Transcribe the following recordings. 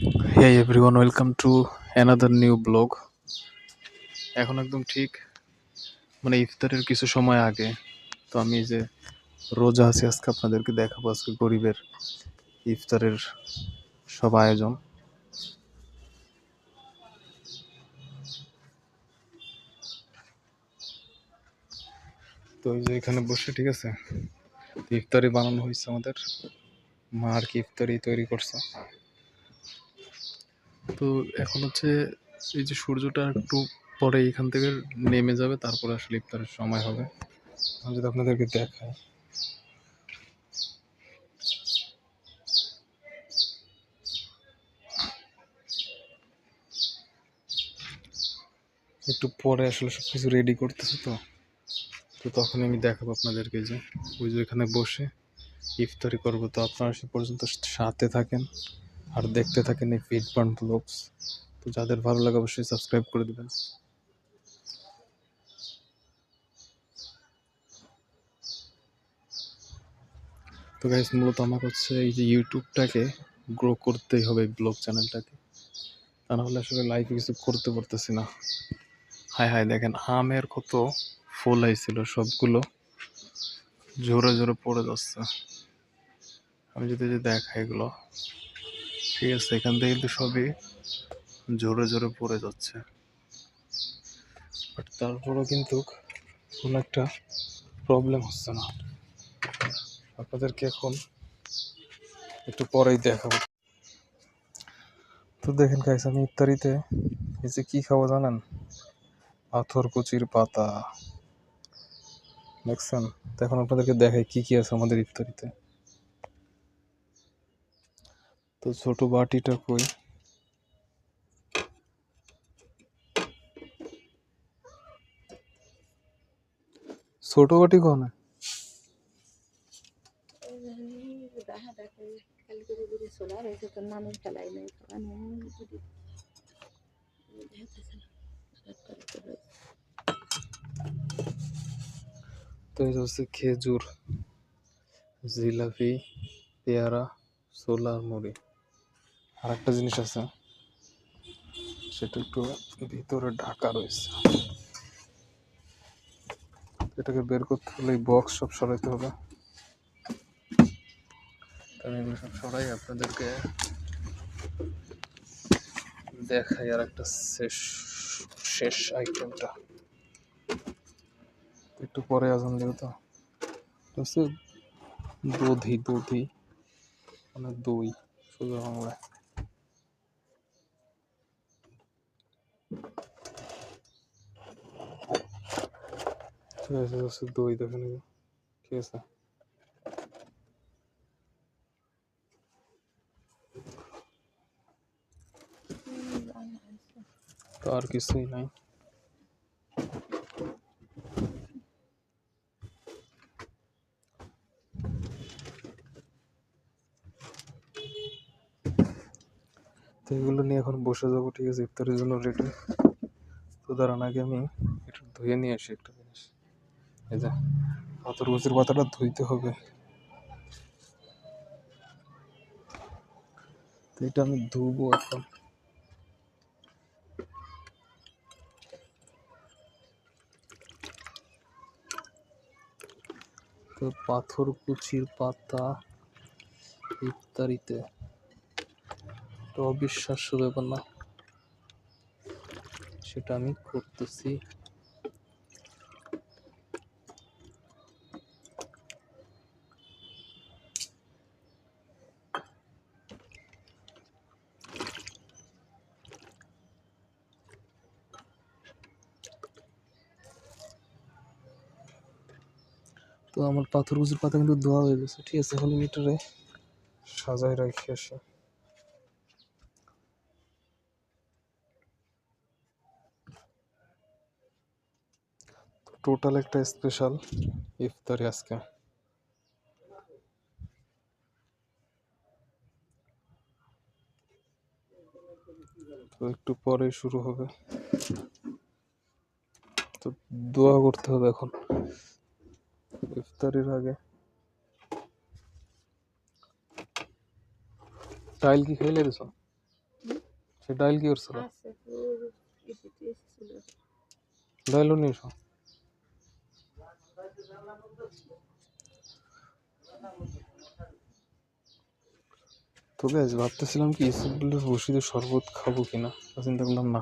Hey everyone, welcome to another new blog. এখন একদম ঠিক মানে ইফতারের কিছু সময় আগে তো আমি যে রোজা আছি আজকে আপনাদেরকে দেখাবো আজকে গরিবের ইফতারের সব আয়োজন। তো যে এখানে বসে ঠিক আছে? ইফতারি বানানো হয়েছে আমাদের। মা আর কি ইফতারি তৈরি করছে। তো এখন হচ্ছে এই যে সূর্যটা একটু পরে এখান থেকে নেমে যাবে, তারপরে আসলে ইফতারের সময় হবে। আমি যদি আপনাদেরকে দেখাই। একটু পরে আসলে সব কিছু রেডি করতেছে তো। তো তখন আমি দেখাবো আপনাদেরকে যে, ওই যে এখানে বসে ইফতারি করব। তো আপনারা সে পর্যন্ত সাথে থাকেন। আর দেখতে থাকেন এই ফিট বার্ন ব্লগস। তো যাদের ভালো লাগে অবশ্যই সাবস্ক্রাইব করে দিবেন। তো গাইস মূলত আমার হচ্ছে এই যে ইউটিউবটাকে গ্রো করতেই হবে ব্লগ চ্যানেলটাকে তা নাহলে আসলে লাইফে কিছু করতে পারতেছি না। হায় হায় দেখেন আমের কত ফুল হয়েছিল সবগুলো। জোরে জোরে পড়ে যাচ্ছে। আমি যদি যে দেখাই এগুলো। ঠিক আছে, এখান থেকে কিন্তু সবই জোরে জোরে পড়ে যাচ্ছে। বাট তারপরেও কিন্তু কোনো একটা প্রবলেম হচ্ছে না। আপনাদেরকে এখন একটু পরেই দেখাবো। তো দেখেন গাইস আমি ইফতারিতে এই যে কি খাব জানেন? পাথর কুচির পাতা। দেখছেন? তো এখন আপনাদেরকে দেখাই কি কি আছে আমাদের ইফতারিতে। তো ছোট বাটিটা কই? ছোট বাটি কোনে? তো এই হচ্ছে খেজুর, জিলাপি, পেয়ারা সোলার মুড়ি। আর একটা জিনিস আছে, সেটা একটু ভিতরে ঢাকা রয়েছে। এটাকে বের করতে হলে বক্স সব সরাইতে হবে। আমি এগুলো সব সরাই আপনাদেরকে দেখাই আর একটা শেষ শেষ আইটেমটা একটু পরে আজান দেবে তো। হচ্ছে দধি দধি মানে দই সোজা বাংলায় ঠিক আছে এটা হচ্ছে দই দেখেন। ঠিক আছে আর কিছুই নাই তো এগুলো নিয়ে এখন বসে যাব ঠিক আছে ইফতারের জন্য রেডি তো দাঁড়ান আগে আমি একটু ধুয়ে নিয়ে আসি একটা এই যে পাথর গুচির পাতাটা ধুইতে হবে। তো এটা আমি ধুবো এখন। তো পাথর কুচির পাতা ইফতারিতে। তো অবিশ্বাস্য ব্যাপার না। সেটা আমি করতেছি। আমার পাথর কুচির পাতা কিন্তু ধোয়া হয়ে গেছে। ঠিক আছে, এখন মিটারে সাজায় রাখি আসি টোটাল একটা স্পেশাল ইফতারি আজকে। তো একটু পরে শুরু হবে। তো দোয়া করতে হবে এখন। ইফতারির আগে টাইল কি খেলে দিছ সে ডাইল কি করছিল আছে তো এসেছে এসেছিল ডাইলও নিয়ে এসো তো গাইজ ভাবতেছিলাম কি ইসবগুলো ওষুধের শরবত খাব কিনা? তো চিন্তা করলাম না।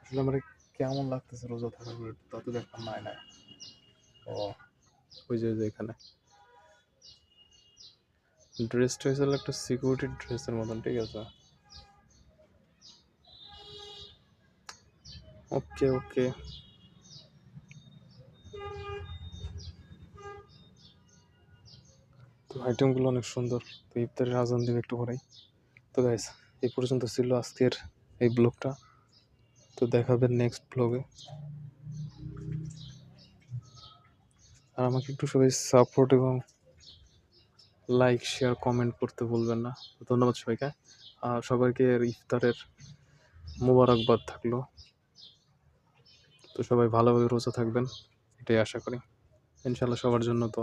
আসলে আমার কেমন লাগতেছে রোজা থাকার পরে তা তো দেখলাম, নাই নাই। ও, ওই যে এখানে। ড্রেসটা হয়েছিল একটা সিকিউরিটি ড্রেসের মতন, ঠিক আছে? ওকে ওকে তো আইটেমগুলো অনেক সুন্দর। তো ইফতারের আজান দেবে একটু পরেই তো গাইস এই পর্যন্ত ছিল আজকের এই ব্লগটা তো দেখাবেন নেক্সট ব্লগে আর আমাকে একটু সবাই সাপোর্ট এবং লাইক শেয়ার কমেন্ট করতে ভুলবেন না। ধন্যবাদ সবাইকে। আর সবাইকে ইফতারের মোবারকবাদ থাকল। তো সবাই ভালোভাবে রোজা থাকবেন, এটাই আশা করি। ইনশাল্লাহ সবার জন্য তো